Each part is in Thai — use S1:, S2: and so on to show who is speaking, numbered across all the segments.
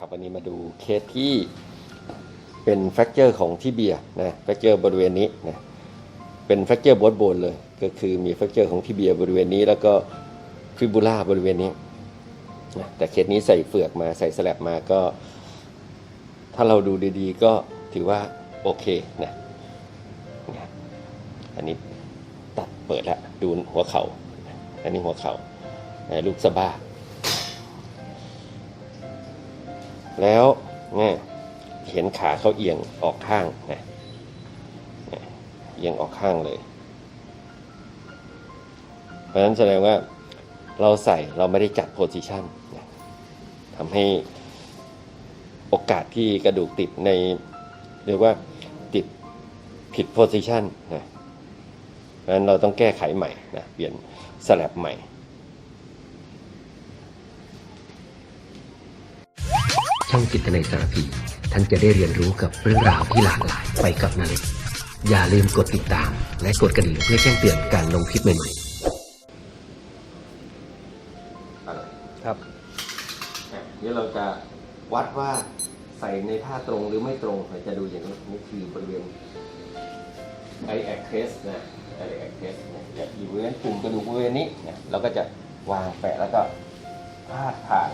S1: ครับวันนี้มาดูเคสที่เป็นแฟกเจอร์ของที่เบียนะแฟกเจอร์บริเวณนี้นะเป็นแฟกเจอร์บนบนเลย ก็คือมีแฟกเจอร์ของที่เบียบริเวณนี้ แล้วก็ฟิบูล่าบริเวณนี้นะแต่เคสนี้ใส่เฟือกมาใส่สแลบมาก็ ถ้าเราดูดีๆ ก็ถือว่าโอเคนะนะอันนี้ตัดเปิดแล้วดูหัวเขา่าอันนี้หัวเขา่านะลูกสะบ้า แล้วเนี่ยเห็นขาเขาเอียงออกข้างนะเอียงออกข้างเลย เพราะฉะนั้นแสดงว่าเราใส่เราไม่ได้จัดโพซิชันนะทำให้โอกาสที่กระดูกติดใน เรียกว่าติดผิดโพซิชันนะเพราะฉะนั้นเราต้องแก้ไขใหม่นะเปลี่ยนสลับใหม่
S2: ช่องจิตในสารพีท่านจะได้เรียนรู้กับเรื่องราวที่หลากหลายไปกับนาเล็กอย่าลืมกดติดตาม และกดกระดิ่งเพื่อแจ้งเตือนการลงคลิปใหม่ๆ
S1: ครับนี่เราจะวัดว่าใส่ในท่าตรงหรือไม่ตรงเราจะดูอย่างนี้นี่คือบริเวณไอแอคเทสนะไอแอคเทสนะอยู่บริเวณกลุ่มกระดูกบริเวณนี้นะเราก็จะวางแปะแล้วก็พาดผ่าน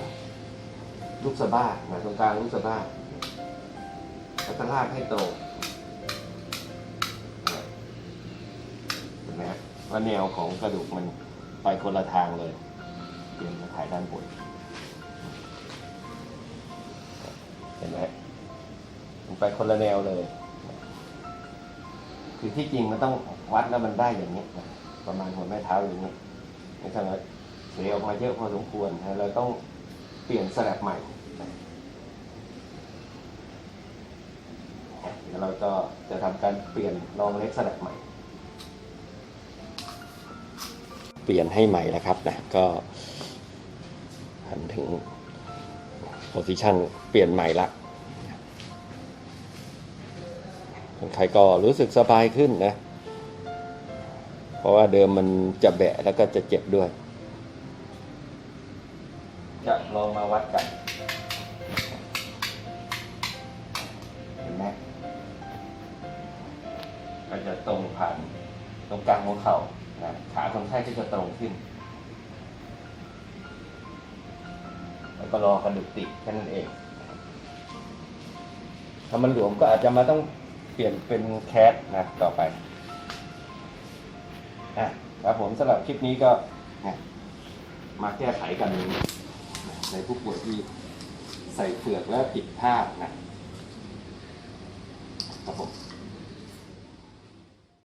S1: ลูกสะบ้านะตรงกลางลูกสะบ้าแล้วก็ลากให้ตรงเห็นไหมครับว่าแนวของกระดูกมันไปคนละทางเลยเตรียมมาถ่ายด้านบนเห็นไหมมันไปคนละแนวเลย คือที่จริงมันต้องวัดแล้วมันได้อย่างนี้ประมาณหัวแม่เท้าอย่างนี้ในทางนั้นเสียออกมาเยอะพอสมควรเราต้อง เปลี่ยนสลับใหม่ เดี๋ยวเราก็จะทำการเปลี่ยนรองเล็กสลับใหม่ เปลี่ยนให้ใหม่แล้วครับนะก็หันถึงโพซิชันเปลี่ยนใหม่ละคนไข้ก็รู้สึกสบายขึ้นนะ เพราะว่าเดิมมันจะแบะแล้วก็จะเจ็บด้วย จะลองมาวัดกัน เห็นไหมก็จะตรงผ่านตรงกลางหัวเข่านะขาคนไข้ก็จะตรงขึ้น แล้วก็รอกระดูกติดแค่นั้นเอง ถ้ามันหลวมก็อาจจะมาต้องเปลี่ยนเป็นแคสนะต่อไปอะครับผมสำหรับคลิปนี้ก็มาแก้ไขกัน ในผู้ป่วยที่ใส่เฟือกและผิดท่านะครับผม